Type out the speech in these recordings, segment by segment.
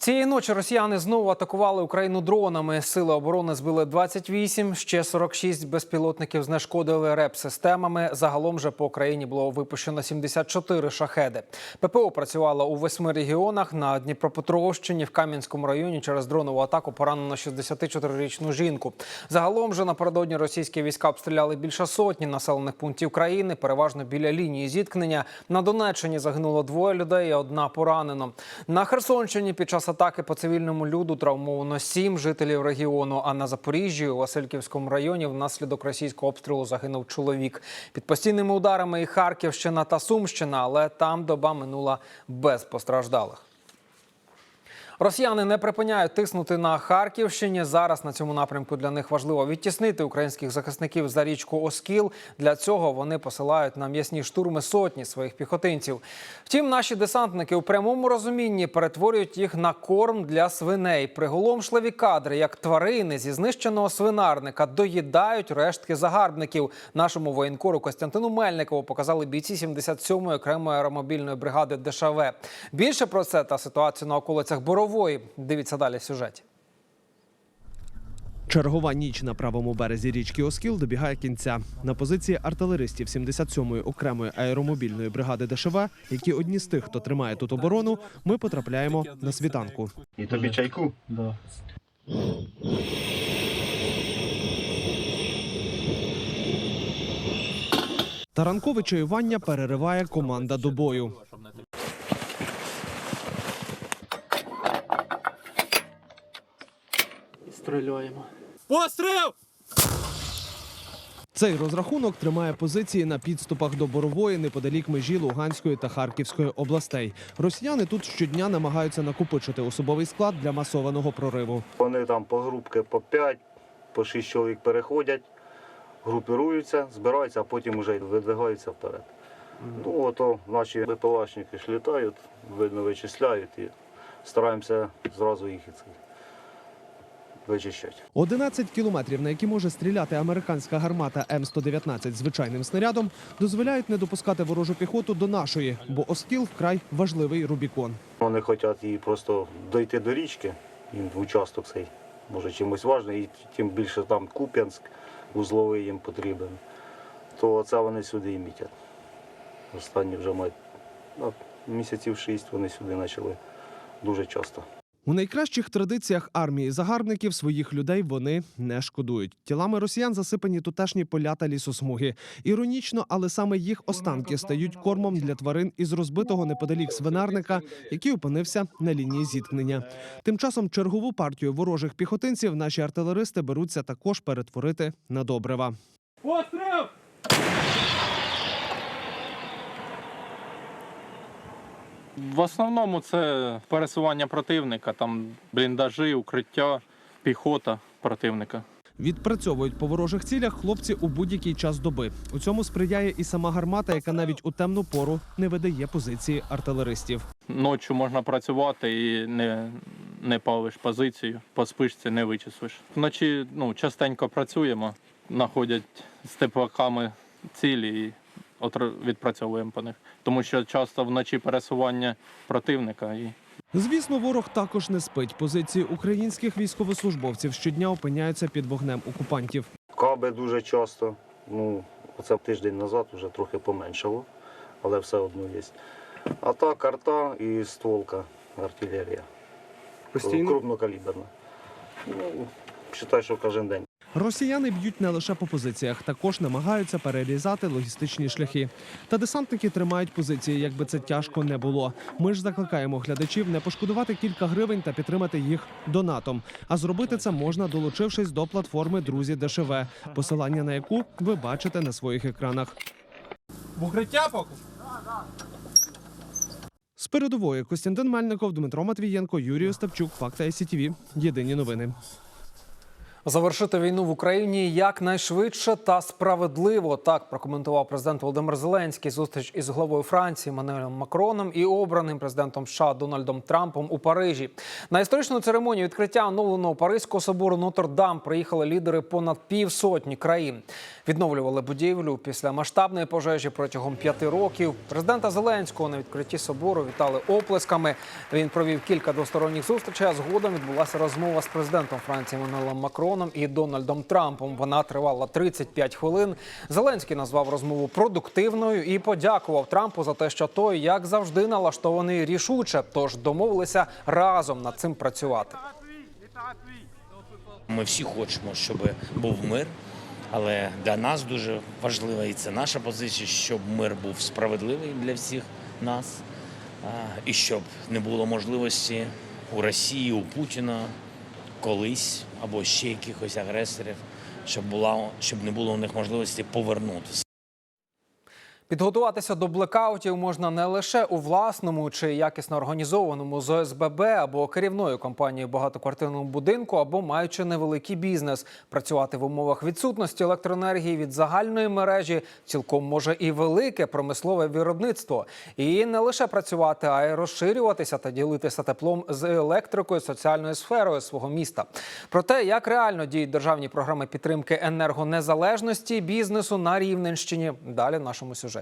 Цієї ночі росіяни знову атакували Україну дронами. Сили оборони збили 28, ще 46 безпілотників знешкодили РЕП-системами. Загалом же по Україні було випущено 74 шахеди. ППО працювало у восьми регіонах. На Дніпропетровщині в Кам'янському районі через дронову атаку поранено 64-річну жінку. Загалом же напередодні російські війська обстріляли більше сотні населених пунктів країни, переважно біля лінії зіткнення. На Донеччині загинуло двоє людей, одна поранено. На Херсонщині під час атаки по цивільному люду травмовано сім жителів регіону. А на Запоріжжі у Васильківському районі внаслідок російського обстрілу загинув чоловік. Під постійними ударами і Харківщина та Сумщина, але там доба минула без постраждалих. Росіяни не припиняють тиснути на Харківщині. Зараз на цьому напрямку для них важливо відтіснити українських захисників за річку Оскіл. Для цього вони посилають на м'ясні штурми сотні своїх піхотинців. Втім, наші десантники у прямому розумінні перетворюють їх на корм для свиней. Приголомшливі кадри, як тварини зі знищеного свинарника доїдають рештки загарбників. Нашому воєнкору Костянтину Мельникову показали бійці 77-ї окремої аеромобільної бригади ДШВ. Більше про це та ситуацію на околицях Борової. Дивіться далі в сюжеті. Чергова ніч на правому березі річки Оскіл добігає кінця. На позиції артилеристів 77-ї окремої аеромобільної бригади ДШВ, які одні з тих, хто тримає тут оборону, ми потрапляємо на світанку. І тобі чайку? Да. Та ранкове чаювання перериває команда до бою. Стріляємо. Цей розрахунок тримає позиції на підступах до Борової неподалік межі Луганської та Харківської областей. Росіяни тут щодня намагаються накопичити особовий склад для масованого прориву. Вони там по групки по 5, по 6 чоловік переходять, групіруються, збираються, а потім вже видвигаються вперед. Ну, ото наші БПЛАшники ж літають, видно, вичисляють і стараємося зразу їх і це вичищати. 11 кілометрів, на які може стріляти американська гармата М119 звичайним снарядом, дозволяють не допускати ворожу піхоту до нашої, бо Оскіл вкрай важливий Рубікон. Вони хочуть її просто дойти до річки, їм в участок цей може чимось важливий, і тим більше там Куп'янськ, вузловий їм потрібен, то це вони сюди і мітять. Останні вже мають ну, місяців шість вони сюди почали дуже часто. У найкращих традиціях армії загарбників своїх людей вони не шкодують. Тілами росіян засипані тутешні поля та лісосмуги. Іронічно, але саме їх останки стають кормом для тварин із розбитого неподалік свинарника, який опинився на лінії зіткнення. Тим часом чергову партію ворожих піхотинців наші артилеристи беруться також перетворити на добрива. В основному це пересування противника, там бліндажі, укриття, піхота противника. Відпрацьовують по ворожих цілях хлопці у будь-який час доби. У цьому сприяє і сама гармата, яка навіть у темну пору не видає позиції артилеристів. Ночі можна працювати і не, не палиш позицію, по спишці не вичислиш. Вночі ну, частенько працюємо, знаходять з теплаками цілі і відпрацьовуємо по них. Тому що часто вночі пересування противника і Звісно, ворог також не спить. Позиції українських військовослужбовців щодня опиняються під вогнем окупантів. Каби дуже часто. Ну, оце тиждень назад вже трохи поменшало, але все одно є. А так арта і стволка артилерія. Крупнокаліберна. Ну, вважаю, що кожен день. Росіяни б'ють не лише по позиціях, також намагаються перерізати логістичні шляхи. Та десантники тримають позиції, якби це тяжко не було. Ми ж закликаємо глядачів не пошкодувати кілька гривень та підтримати їх донатом. А зробити це можна, долучившись до платформи Друзі ДШВ, посилання на яку ви бачите на своїх екранах. В укриття поки? З передової Костянтин Мельников, Дмитро Матвієнко, Юрій Остапчук, Факта СІТВ. Єдині новини. Завершити війну в Україні якнайшвидше та справедливо. Так прокоментував президент Володимир Зеленський зустріч із главою Франції Мануелем Макроном і обраним президентом США Дональдом Трампом у Парижі. На історичну церемонію відкриття оновленого Паризького собору Нотр-Дам приїхали лідери понад півсотні країн. Відновлювали будівлю після масштабної пожежі протягом п'яти років. Президента Зеленського на відкритті собору вітали оплесками. Він провів кілька двосторонніх зустрічей. А згодом відбулася розмова з президентом Франції Мануелем Макроном і Дональдом Трампом. Вона тривала 35 хвилин. Зеленський назвав розмову продуктивною і подякував Трампу за те, що той, як завжди, налаштований рішуче. Тож домовилися разом над цим працювати. Ми всі хочемо, щоб був мир, але для нас дуже важливо, і це наша позиція, щоб мир був справедливий для всіх нас, і щоб не було можливості у Росії, у Путіна колись або ще якихось агресорів, щоб була щоб не було у них можливості повернутися. Підготуватися до блекаутів можна не лише у власному чи якісно організованому з ОСББ або керівною компанією багатоквартирному будинку, або маючи невеликий бізнес. Працювати в умовах відсутності електроенергії від загальної мережі цілком може і велике промислове виробництво. І не лише працювати, а й розширюватися та ділитися теплом з електрикою соціальною сферою свого міста. Про те, як реально діють державні програми підтримки енергонезалежності бізнесу на Рівненщині, далі в нашому сюжеті.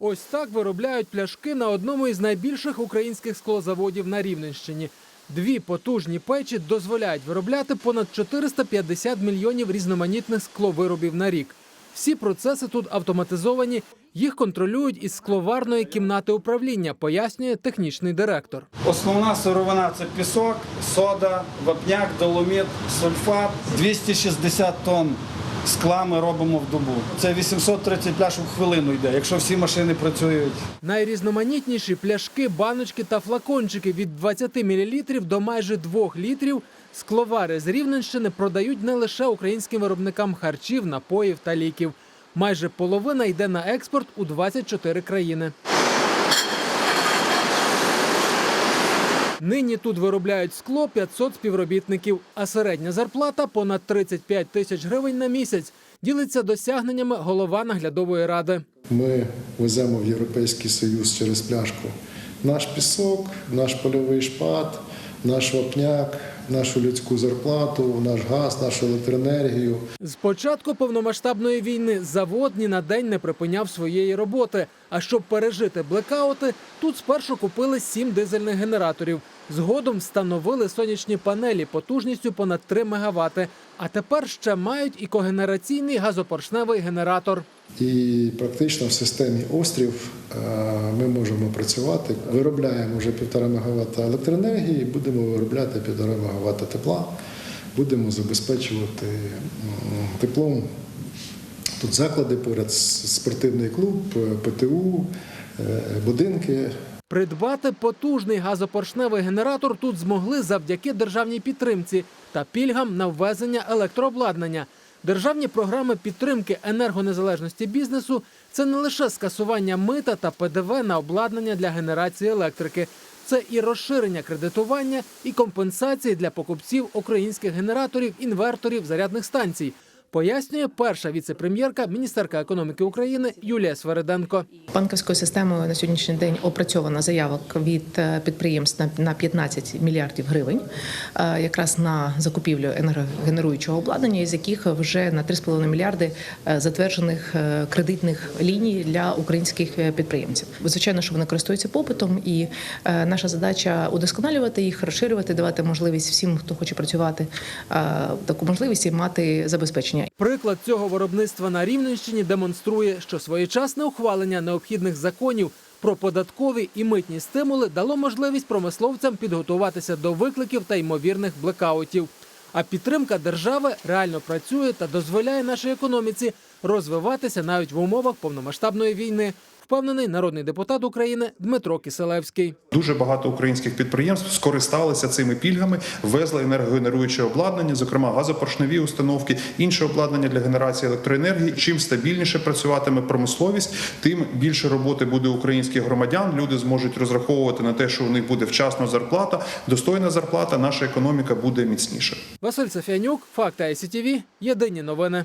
Ось так виробляють пляшки на одному із найбільших українських склозаводів на Рівненщині. Дві потужні печі дозволяють виробляти понад 450 мільйонів різноманітних скловиробів на рік. Всі процеси тут автоматизовані, їх контролюють із скловарної кімнати управління, пояснює технічний директор. Основна сировина це пісок, сода, вапняк, доломіт, сульфат. 260 тонн скла ми робимо в добу. Це 830 пляшок в хвилину йде, якщо всі машини працюють. Найрізноманітніші пляшки, баночки та флакончики від 20 мл до майже 2 літрів скловари з Рівненщини продають не лише українським виробникам харчів, напоїв та ліків. Майже половина йде на експорт у 24 країни. Нині тут виробляють скло 500 співробітників, а середня зарплата понад 35 тисяч гривень на місяць. Ділиться досягненнями голова наглядової ради. Ми веземо в Європейський Союз через пляшку наш пісок, наш польовий шпат, наш вапняк, нашу людську зарплату, наш газ, нашу електроенергію. З початку повномасштабної війни завод ні на день не припиняв своєї роботи. А щоб пережити блекаути, тут спершу купили сім дизельних генераторів. Згодом встановили сонячні панелі потужністю понад 3 МВт. А тепер ще мають і когенераційний газопоршневий генератор. І практично в системі острів е, ми можемо працювати. Виробляємо вже 1,5 МВт електроенергії, будемо виробляти 1,5 МВт тепла, будемо забезпечувати теплом. Тут заклади поряд спортивний клуб, е, ПТУ, е, будинки. Придбати потужний газопоршневий генератор тут змогли завдяки державній підтримці та пільгам на ввезення електрообладнання. Державні програми підтримки енергонезалежності бізнесу це не лише скасування мита та ПДВ на обладнання для генерації електрики. Це і розширення кредитування, і компенсації для покупців українських генераторів, інверторів, зарядних станцій. Пояснює перша віце-прем'єрка, міністерка економіки України Юлія Свериденко. Банківською системою на сьогоднішній день опрацьовано заявок від е, підприємств на- на 15 мільярдів гривень, е, якраз на закупівлю енергогенеруючого обладнання, із яких вже на 3,5 мільярди е, затверджених кредитних ліній для українських підприємців. Звичайно, що вони користуються попитом, і наша задача удосконалювати їх, розширювати, давати можливість всім, хто хоче працювати, таку можливість і мати забезпечення. Приклад цього виробництва на Рівненщині демонструє, що своєчасне ухвалення необхідних законів про податкові і митні стимули дало можливість промисловцям підготуватися до викликів та ймовірних блекаутів. А підтримка держави реально працює та дозволяє нашій економіці розвиватися навіть в умовах повномасштабної війни. Впевнений народний депутат України Дмитро Киселевський. Дуже багато українських підприємств скористалися цими пільгами, ввезли енергогенеруюче обладнання, зокрема газопоршневі установки, інше обладнання для генерації електроенергії. Чим стабільніше працюватиме промисловість, тим більше роботи буде українських громадян. Люди зможуть розраховувати на те, що у них буде вчасна зарплата, достойна зарплата. Наша економіка буде міцніша. Василь Сафіанюк, Факти ICTV, Єдині новини.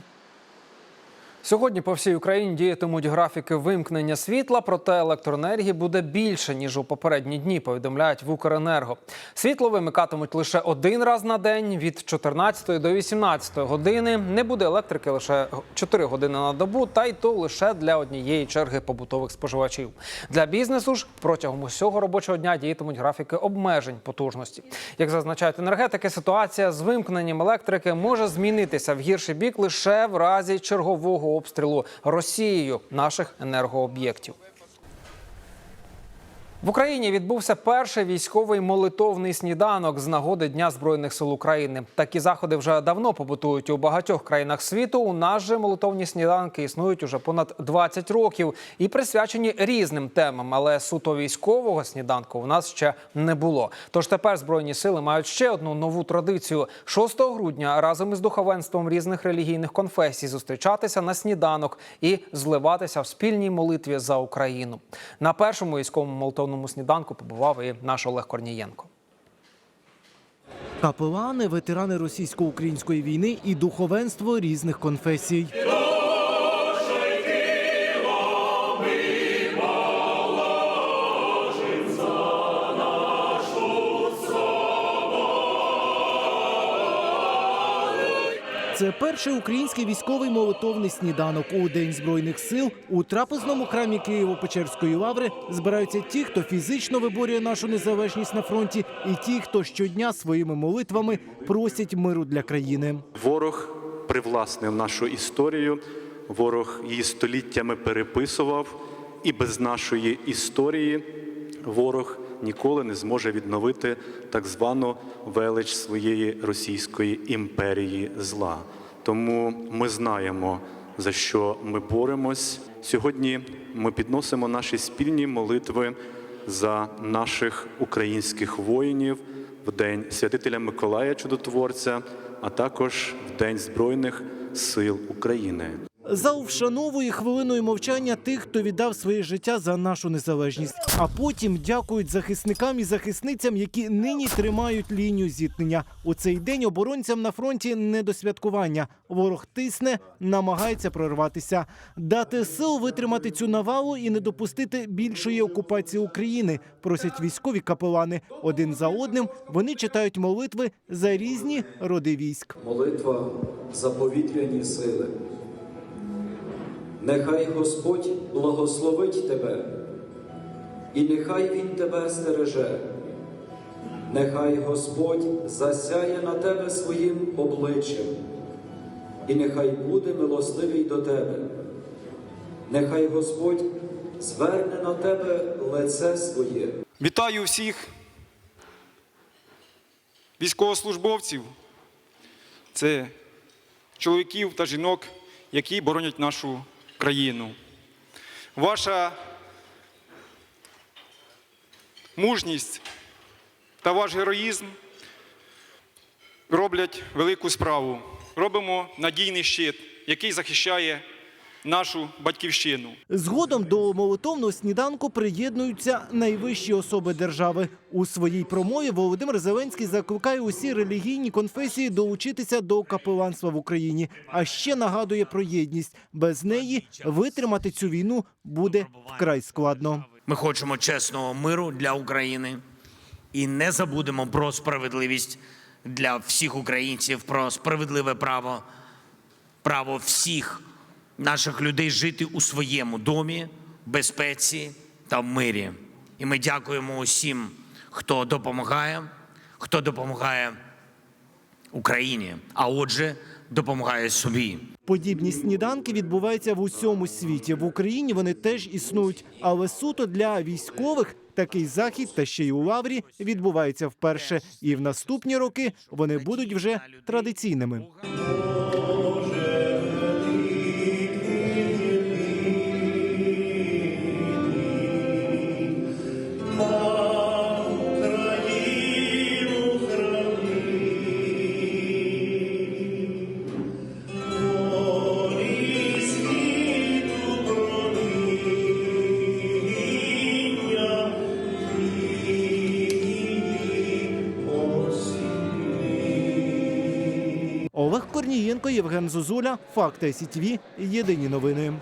Сьогодні по всій Україні діятимуть графіки вимкнення світла, проте електроенергії буде більше ніж у попередні дні. Повідомляють в Укренерго. Світло вимикатимуть лише один раз на день від 14 до 18 години. Не буде електрики лише 4 години на добу, та й то лише для однієї черги побутових споживачів. Для бізнесу ж протягом усього робочого дня діятимуть графіки обмежень потужності. Як зазначають енергетики, ситуація з вимкненням електрики може змінитися в гірший бік лише в разі чергового обстрілу Росією наших енергооб'єктів. В Україні відбувся перший військовий молитовний сніданок з нагоди Дня збройних сил України. Такі заходи вже давно побутують у багатьох країнах світу. У нас же молитовні сніданки існують уже понад 20 років і присвячені різним темам. Але суто військового сніданку у нас ще не було. Тож тепер збройні сили мають ще одну нову традицію: 6 грудня разом із духовенством різних релігійних конфесій зустрічатися на сніданок і зливатися в спільній молитві за Україну. На першому військовому молитовному сніданку побував і наш Олег Корнієнко. Капелани, ветерани російсько-української війни і духовенство різних конфесій. Це перший український військовий молитовний сніданок у День збройних сил. У трапезному храмі Києво-Печерської лаври збираються ті, хто фізично виборює нашу незалежність на фронті, і ті, хто щодня своїми молитвами просять миру для країни. Ворог привласнив нашу історію, ворог її століттями переписував, і без нашої історії ворог ніколи не зможе відновити так звану велич своєї російської імперії зла. Тому ми знаємо, за що ми боремось. Сьогодні ми підносимо наші спільні молитви за наших українських воїнів в день святителя Миколая Чудотворця, а також в День Збройних сил України. Зал вшановує хвилиною мовчання тих, хто віддав своє життя за нашу незалежність. А потім дякують захисникам і захисницям, які нині тримають лінію зіткнення. У цей день оборонцям на фронті не до святкування. Ворог тисне, намагається прорватися, дати сил витримати цю навалу і не допустити більшої окупації України. Просять військові капелани. Один за одним вони читають молитви за різні роди військ. Молитва за повітряні сили. Нехай Господь благословить тебе, і нехай Він тебе стереже. Нехай Господь засяє на тебе своїм обличчям, і нехай буде милостивий до тебе. Нехай Господь зверне на тебе лице своє. Вітаю всіх військовослужбовців. Це чоловіків та жінок, які боронять нашу країну. Ваша мужність та ваш героїзм роблять велику справу. Робимо надійний щит, який захищає нашу батьківщину. Згодом до молитовного сніданку приєднуються найвищі особи держави. У своїй промові Володимир Зеленський закликає усі релігійні конфесії долучитися до капеланства в Україні. А ще нагадує про єдність. Без неї витримати цю війну буде вкрай складно. Ми хочемо чесного миру для України і не забудемо про справедливість для всіх українців, про справедливе право, право всіх наших людей жити у своєму домі, безпеці та в мирі. І ми дякуємо усім, хто допомагає, хто допомагає Україні, а отже, допомагає собі. Подібні сніданки відбуваються в усьому світі. В Україні вони теж існують, але суто для військових такий захід та ще й у лаврі відбувається вперше. І в наступні роки вони будуть вже традиційними. Євген Зозуля, Факти СІТВ, Єдині новини.